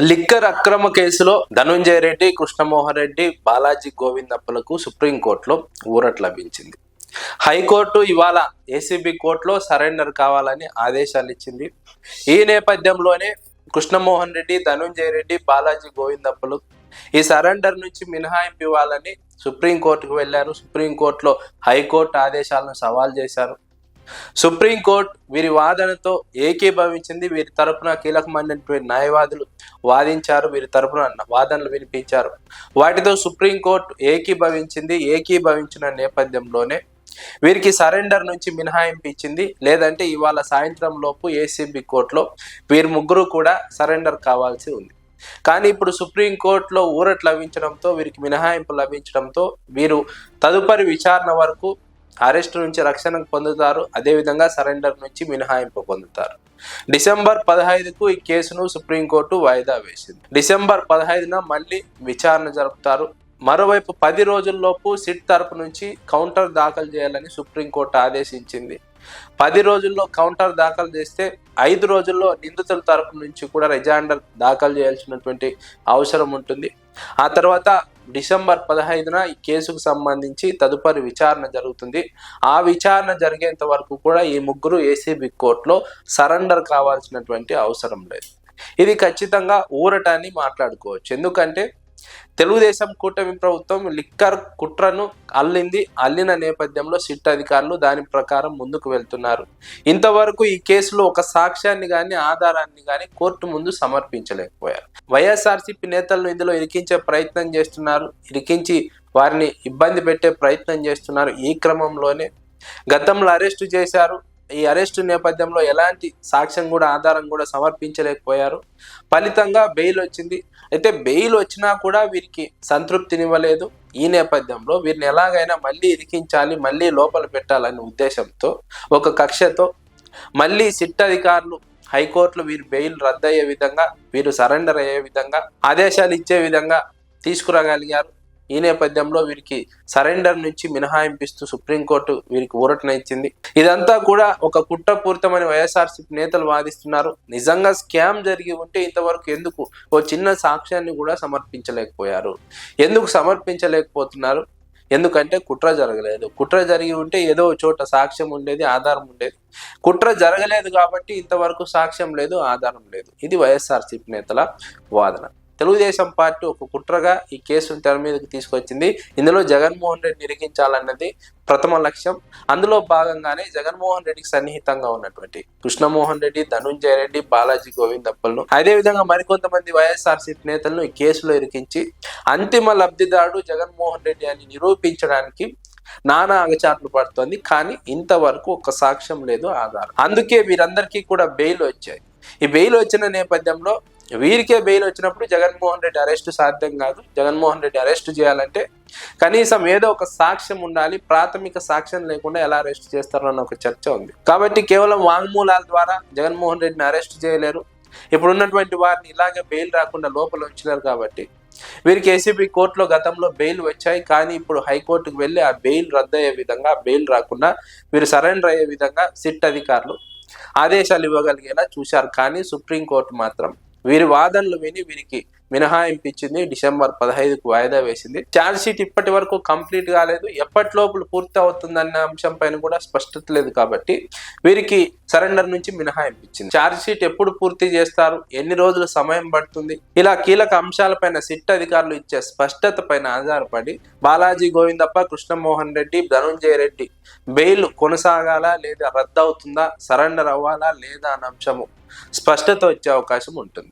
Liquor అక్రమ కేసులో ధనుంజయ రెడ్డి కృష్ణమోహన్ రెడ్డి బాలాజీ గోవిందప్పలకు సుప్రీంకోర్టులో ఊరట లభించింది. హైకోర్టు ఇవాళ ఏసీబీ కోర్టులో సరెండర్ కావాలని ఆదేశాలు ఇచ్చింది ఈ నేపథ్యంలోనే కృష్ణమోహన్ రెడ్డి ధనుంజయ రెడ్డి బాలాజీ గోవిందప్పలు ఈ సరెండర్ నుంచి మినహాయింపు ఇవ్వాలని సుప్రీంకోర్టుకు వెళ్ళారు. సుప్రీంకోర్టులో హైకోర్టు ఆదేశాలను సవాల్ చేశారు. సుప్రీంకోర్టు వీరి వాదనతో ఏకీభవించింది. వీరి తరపున కీలకమైనటువంటి న్యాయవాదులు వాదించారు. వీరి తరపున వాదనలు వినిపించారు. వాటితో సుప్రీంకోర్టు ఏకీభవించింది. ఏకీభవించిన నేపథ్యంలోనే వీరికి సరెండర్ నుంచి మినహాయింపు ఇచ్చింది. లేదంటే ఇవాళ సాయంత్రం లోపు ఏసీబీ కోర్టులో వీరి ముగ్గురు కూడా సరెండర్ కావాల్సి ఉంది. కానీ ఇప్పుడు సుప్రీంకోర్టులో ఊరట్ లభించడంతో వీరికి మినహాయింపు లభించడంతో వీరు తదుపరి విచారణ వరకు అరెస్ట్ నుంచి రక్షణ పొందుతారు అదేవిధంగా సరెండర్ నుంచి మినహాయింపు పొందుతారు. డిసెంబర్ పదహైదుకు ఈ కేసును సుప్రీంకోర్టు వాయిదా వేసింది. డిసెంబర్ పదహైదున మళ్ళీ విచారణ జరుపుతారు. మరోవైపు పది రోజుల్లోపు సిట్ తరపు నుంచి కౌంటర్ దాఖలు చేయాలని సుప్రీంకోర్టు ఆదేశించింది. పది రోజుల్లో కౌంటర్ దాఖలు చేస్తే ఐదు రోజుల్లో నిందితుల తరపు నుంచి కూడా రిజాండర్ దాఖలు చేయాల్సినటువంటి అవసరం ఉంటుంది. ఆ తర్వాత డిసెంబర్ పదహైదున ఈ కేసుకు సంబంధించి తదుపరి విచారణ జరుగుతుంది. ఆ విచారణ జరిగేంత వరకు కూడా ఈ ముగ్గురు ఏసీబీ కోర్టులో సరెండర్ కావాల్సినటువంటి అవసరం లేదు. ఇది ఖచ్చితంగా ఊరటాన్ని మాట్లాడుకోవచ్చు. ఎందుకంటే తెలుగుదేశం కూటమి ప్రభుత్వం లిక్కర్ కుట్రను అల్లింది. అల్లిన నేపథ్యంలో సిట్ అధికారులు దాని ప్రకారం ముందుకు వెళ్తున్నారు. ఇంతవరకు ఈ కేసులో ఒక సాక్ష్యాన్ని కానీ ఆధారాన్ని కానీ కోర్టు ముందు సమర్పించలేకపోయారు. వైఎస్ఆర్సీపీ నేతలను ఇందులో ఇరికించే ప్రయత్నం చేస్తున్నారు. ఇరికించి వారిని ఇబ్బంది పెట్టే ప్రయత్నం చేస్తున్నారు. ఈ క్రమంలోనే గతంలో అరెస్టు చేశారు. ఈ అరెస్టు నేపథ్యంలో ఎలాంటి సాక్ష్యం కూడా ఆధారం కూడా సమర్పించలేకపోయారు. ఫలితంగా బెయిల్ వచ్చింది. అయితే బెయిల్ వచ్చినా కూడా వీరికి సంతృప్తినివ్వలేదు. ఈ నేపథ్యంలో వీరిని ఎలాగైనా మళ్ళీ ఇరికించాలి మళ్ళీ లోపల పెట్టాలనే ఉద్దేశంతో ఒక కక్షతో మళ్ళీ సిట్ అధికారులు హైకోర్టులో వీరు బెయిల్ రద్దయ్యే విధంగా వీరు సరెండర్ అయ్యే విధంగా ఆదేశాలు ఇచ్చే విధంగా తీసుకురాగలిగారు. ఈ నేపథ్యంలో వీరికి సరెండర్ నుంచి మినహాయింపిస్తూ సుప్రీంకోర్టు వీరికి ఊరటనిచ్చింది. ఇదంతా కూడా ఒక కుట్రపూరితమైన వైఎస్ఆర్సీపీ నేతలు వాదిస్తున్నారు. నిజంగా స్కామ్ జరిగి ఉంటే ఇంతవరకు ఎందుకు ఓ చిన్న సాక్ష్యాన్ని కూడా సమర్పించలేకపోయారు? ఎందుకు సమర్పించలేకపోతున్నారు? ఎందుకంటే కుట్ర జరగలేదు. కుట్ర జరిగి ఉంటే ఏదో చోట సాక్ష్యం ఉండేది ఆధారం ఉండేది. కుట్ర జరగలేదు కాబట్టి ఇంతవరకు సాక్ష్యం లేదు ఆధారం లేదు. ఇది వైఎస్ఆర్సీపీ నేతల వాదన. తెలుగుదేశం పార్టీ ఒక కుట్రగా ఈ కేసును తెర మీదకి తీసుకొచ్చింది. ఇందులో జగన్మోహన్ రెడ్డి నిరిగించాలన్నది ప్రథమ లక్ష్యం. అందులో భాగంగానే జగన్మోహన్ రెడ్డికి సన్నిహితంగా ఉన్నటువంటి కృష్ణమోహన్ రెడ్డి ధనుంజయ రెడ్డి బాలాజీ గోవిందప్పలను అదేవిధంగా మరికొంతమంది వైఎస్ఆర్సీపీ నేతలను ఈ కేసులో ఇరికించి అంతిమ లబ్ధిదారుడు జగన్మోహన్ రెడ్డి అని నిరూపించడానికి నానా అగచాట్లు పడుతోంది. కానీ ఇంతవరకు ఒక సాక్ష్యం లేదు ఆధారం. అందుకే వీరందరికీ కూడా బెయిల్ వచ్చాయి. ఈ బెయిల్ వచ్చిన నేపథ్యంలో వీరికే బెయిల్ వచ్చినప్పుడు జగన్మోహన్ రెడ్డి అరెస్ట్ సాధ్యం కాదు. జగన్మోహన్ రెడ్డి అరెస్ట్ చేయాలంటే కనీసం ఏదో ఒక సాక్ష్యం ఉండాలి. ప్రాథమిక సాక్ష్యం లేకుండా ఎలా అరెస్ట్ చేస్తారన్న ఒక చర్చ ఉంది. కాబట్టి కేవలం వాంగ్మూలాల ద్వారా జగన్మోహన్ రెడ్డిని అరెస్ట్ చేయలేరు. ఇప్పుడున్నటువంటి వారిని ఇలాగే బెయిల్ రాకుండా లోపల ఉంచినారు కాబట్టి వీరికి ఏసీబీ కోర్టులో గతంలో బెయిల్ వచ్చాయి. కానీ ఇప్పుడు హైకోర్టుకు వెళ్ళి ఆ బెయిల్ రద్దయ్యే విధంగా బెయిల్ రాకుండా వీరు సరెండర్ అయ్యే విధంగా సిట్ అధికారులు ఆదేశాలు ఇవ్వగలిగేలా చూశారు. కానీ సుప్రీంకోర్టు మాత్రం వీరి వాదనలు విని వీరికి మినహాయింపించింది. డిసెంబర్ పదహైదుకు వాయిదా వేసింది. ఛార్జ్ షీట్ ఇప్పటి వరకు కంప్లీట్ కాలేదు. ఎప్పటి లోపల పూర్తి అవుతుందన్న అంశం పైన కూడా స్పష్టత లేదు కాబట్టి వీరికి సరెండర్ నుంచి మినహాయింపించింది. ఛార్జ్ షీట్ ఎప్పుడు పూర్తి చేస్తారు? ఎన్ని రోజులు సమయం పడుతుంది? ఇలా కీలక అంశాలపైన సిట్ అధికారులు ఇచ్చే స్పష్టత పైన ఆధారపడి బాలాజీ గోవిందప్ప కృష్ణమోహన్ రెడ్డి ధనుంజయ రెడ్డి బెయిల్ కొనసాగాలా లేదా రద్దవుతుందా సరెండర్ అవ్వాలా లేదా అన్న అంశము స్పష్టత వచ్చే అవకాశం ఉంటుంది.